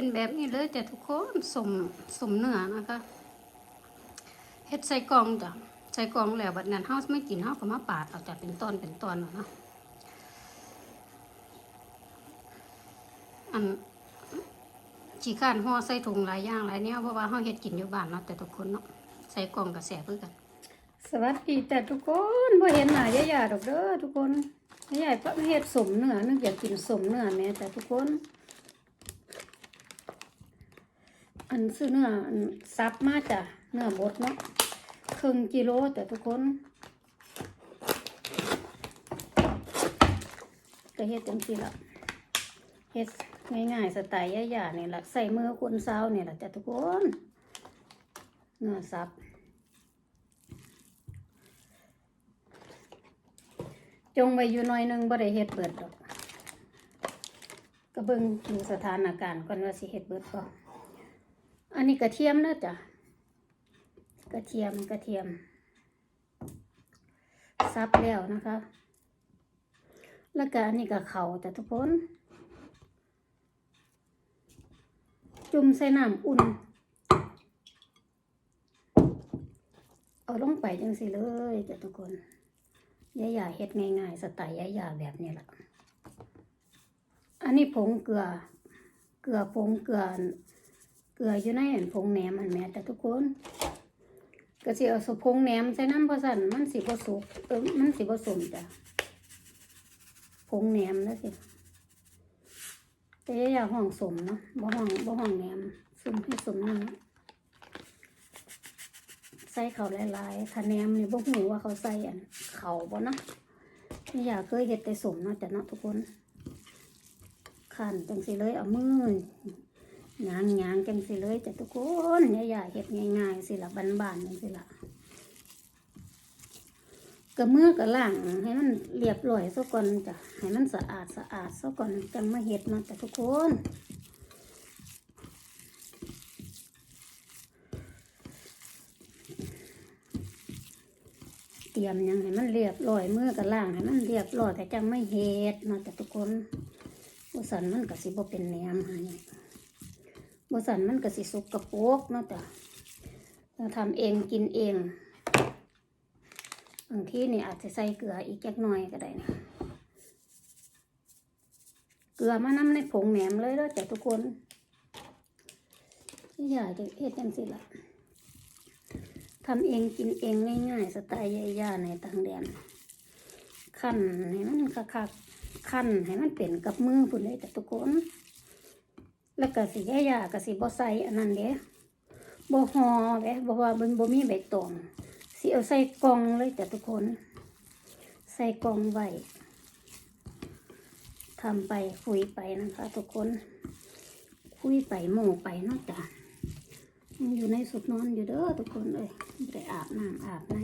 เป็นแบบนี้เลยแต่ทุกคนสมสมเนื้อนะคะเฮ็ดใส่กล่องจ้ะใส่กล่องแล้วบัดนั้นเฮาไม่กินเฮาก็มาปาดเอาจ้ะเป็นตอนเป็นตอนเอาเนาะอันขี้ข้านห่อใส่ถุงหลายอย่างหลายแนวเพราะว่าเฮาเฮ็ดกินอยู่บ้านเนาะแต่ทุกคนเนาะใส่กล่องก็แซ่บคือกัน สวัสดีแต่ทุกคนบ่เห็นหน้ายายาดอกเด้อทุกคนยายาเฮ็ดสมเนื้อนึกอยากกินสมเนื้อแม่แต่ทุกคน อันซื้อเนื้อซับมาจ้ะเนื้อบดเนาะครึ่งกิโลแต่ทุกคนก็เฮ็ดจังซี่ละเฮ็ดง่ายๆสไตล์ยาๆนี่แหละใส่มือคนสาวนี่ยแหละจ้ะทุกคนเนื้อซับจงไว้อยู่หน่อยหนึงบ่ได้เฮ็ดเบิดดอกก็เบิ่งดูสถานการณ์ก่อนว่าสิเฮ็ดเบิดบ่ อันนี้กระเทียมเด้อจ้ะกระเทียมกระเทียมซับแล้วนะคะ แล้วก็อันนี้ก็เขาจ้ะทุกคน จุ่มใส่น้ำอุ่น เอาลงไปจังสิเลยจ้ะทุกคนยายาเฮ็ดง่ายๆสไตล์ยายาแบบนี้แหละ อันนี้ผงเกลือ เกลือผงเกลือ กลืออยู่ในอันผงแหนมอันแม่แต่ทุกคนก็สิเอาสุผงแหนมใส่น้ำเพราสั่นมันสิบ่สุกเออมันสิบ่สมจ้ะผงแหนมแล้วสิแต่ยายาห้องสมเนาะบ่ห้องบ่ห้องแหนมสมให้สมนี่ใส่เขาหลายๆถ้าแหนมเนี่ยบ่ฮู้ว่าเขาใส่อันเขาบ่เนาะยายาเคยเฮ็ดแต่สมเนาะจ้ะเนาะทุกคนขันจังสิเลยเอามือ ยานงางๆจังสิเลยจ้ะทุกคนยายาเฮ็ดง่ายๆสิละบ้านๆจังสิละก็มือก็ล้างให้มันเรียบร้อยซะก่อนจ้ะให้มันสะอาดสะอาดซะก่อนจังมาเฮ็ดเนาะจ้ะทุกคนเตรียมยังให้มันเรียบร้อยมือกับล่างให้มันเรียบร้อยแต่จังไม่เฮ็ดเนาะแต่ทุกคนบ่สันมันก็สิบ่เป็นแหนมให้ บสันมันก็สิสุกกระโปกเนาะจ้ะเราทำเองกินเองบางทีนี่อาจจะใส่เกลืออีกจักหน่อยก็ได้นะเกลือมาน้ำในผงแหนมเลยแล้วจ้ะทุกคนอย่าจะเฮ็ดจังสิละทำเองกินเองง่ายๆสไตล์ย่าๆในต่างแดนขั้นให้มันคักๆขั้นให้มันเป็นกับมือพุ่นเลยแต่ทุกคน แล้วก็สิย่าๆก็สิบ่ใส่อันนั้นเด้บ่หอเด้บ่ว่ามันบ่มีใบตองสิเอาใส่กล่องเลยแต่ทุกคน ใส่กล่องไว้ทำไปคุยไปนะคะ ทุกคน คุยไปโม่ไปเนอกจากอยู่ในสุดนอนอยู่เด้อทุกคนเลยไม่ได้อาบน้ำอาบใน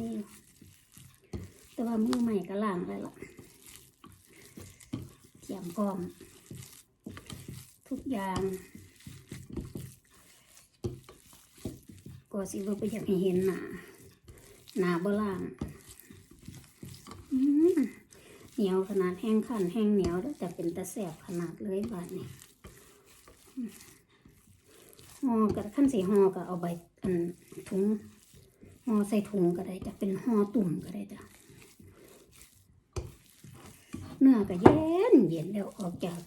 แต่ว่ามือใหม่ก็ล้างไปละเตรียมพร้อม ทุกอย่างก็สิบ่ไปอยากให้เห็นหนาหนาบ่ล่างเหนียวขนาดแห้งขันแห้งเหนียวแล้วแต่เป็นตะแสบขนาดเลยบาดนี้ห่อกับขั้นสีห่อก็เอาใบอันถุงห่อใส่ถุงก็ได้จะเป็นห่อตุ่มก็ได้จ้ะ เนื้อก็เย็นเย็นแล้วออกจาก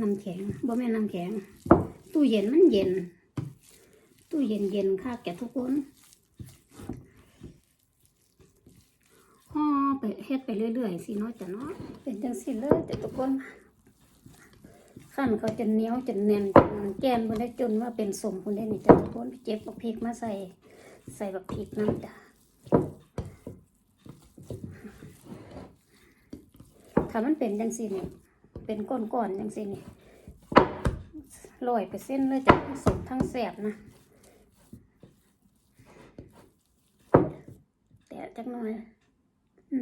น้ำแข็งบ่แม่น้ำแข็ง ตู้เย็นมันเย็น ตู้เย็นเย็นค่ะแกทุกคนห่อไปเฮ็ดไปเรื่อยๆสิเนาะจ้ะเนาะเป็นจังสิเลยแต่ทุกคนขั้นเขาจะเหนียวจะแน่นจนแกนบนได้จนว่าเป็นสมคุณได้นี่จ้ะทุกคนเจ็บบักพริกมาใส่ใส่บักพริกน้ำจ้ะ ถ้ามันเป็นจังสิเนี่ยเป็นก้อนๆจังสิเนี่ยลอยไปเส้นเลยจ้ะทั้งสมทั้งแสบนะ แต่จักหน่อยอ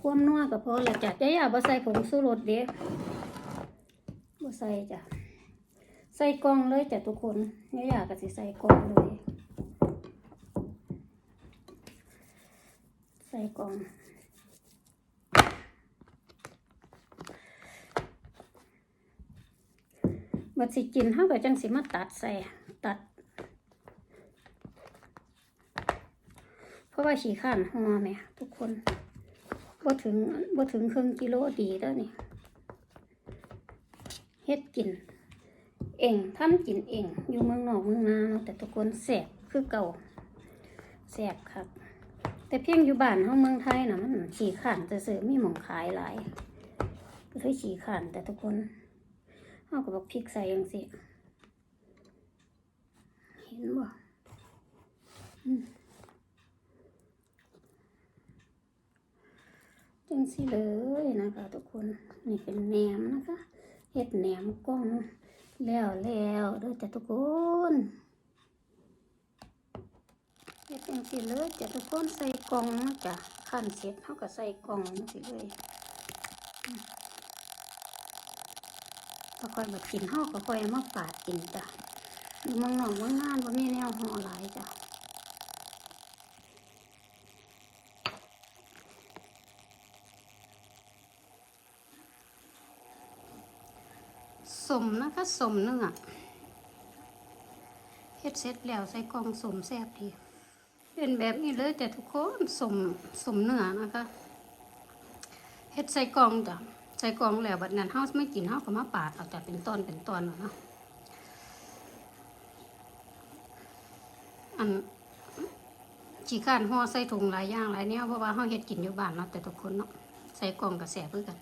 ความนัวก็พอและจ้ะจะอย่าบ่ใส่ผงสูรสเด้บ่ใส่จ้ะใส่กล่องเลยจ้ะทุกคนเนี่ยอยากก็สิใส่กล่องเลย ใส่กล่อง บัดสิกินเฮาก็จังสิมาตัดใส่ตัด เพราะว่าขี้ข้านห่อแม่ทุกคนบ่ถึงบ่ถึงครึ่งกิโลดีแล้วนี่เฮ็ดกิน เองทำกินเอง อยู่เมืองนอกเมืองนาเนาะแต่ทุกคนแสบคือเก่าแสบครับ แต่เพียงอยู่บ้านเฮาเมืองไทยน่ะมันขี้ข้านจะซื้อมีหม่องขายหลายก็เลยขี้ข้านแต่ทุกคน เฮาก็บอกพริกใส่จังซี่เห็นบ่จังซี่เลยนะคะทุกคนนี่เป็นแหนมนะคะเฮ็ดแหนมกล้องแล้วแล้วเด้อจ้ะทุกคนเฮ็ดจังซี่เลยจ้ะทุกคนใส่กล่องนะจ้ะขั้นเสร็จเฮาก็ใส่กล่องจังซี่เลย อืมพอค่อยมากินเฮาก็ค่อยมาปาดกินจ้ะอยู่เมืองนอกเมืองนานบ่ามีแนวห่อหลายจ้ะสมนะคะสมเนื้อเฮ็ดเสร็จแล้วใส่กล่องสมแซ่บดี เป็นแบบนี้เลยแต่ทุกคนสมสมเนื้อนะคะเฮ็ดใส่กล่องจ้ะ ใส่กล่องแล้วบัดนั้นเฮาไม่กินเฮาก็มาปาดเอาแต่เป็นตอนเป็นตอนเอเนาะอันขี้ข้านห่อใส่ถุงหลายอย่างหลายแนวเพราะว่าเฮาเฮ็ดกินอยู่บ้านเนาะแต่ทุกคนเนาะใส่กล่องก็แซ่บคือกัน